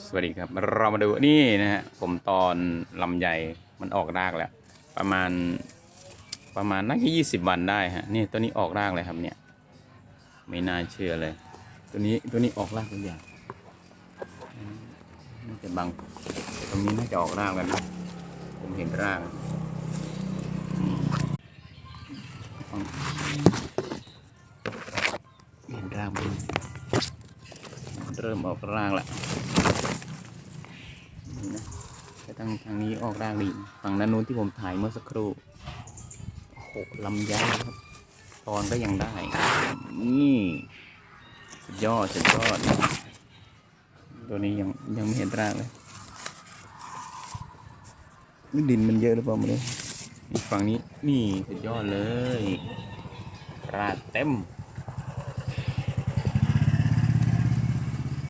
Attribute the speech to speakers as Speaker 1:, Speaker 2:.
Speaker 1: สวัสดีครับ เรามาดูนี่นะฮะผมตอนลำไยมันออกรากแล้ว ประมาณประมาณน่าจะยี่สิบวันได้ฮะนี่ตัวนี้ออกรากเลยครับเนี่ย ไม่น่าเชื่อเลย ตัวนี้ตัวนี้ออกรากตัวใหญ่น่าจะบังตรงนี้น่าจะออกรากแล้วนะผมเห็นรากเห็นรากมันเริ่มออกรากแล้ว แต่ทางทางนี้ออกรากดีฝั่งด้านนู้นที่ผมถ่ายเมื่อสักครู่โอ้โหลำไยครับตอนก็ยังได้ นี่สุดยอดสุดยอดตัวนี้ยังยังไม่เห็นรากเลยนี่ดินมันเยอะหรือเปล่าไม่รู้ฝั่งนี้นี่สุดยอดเลย รากเต็ม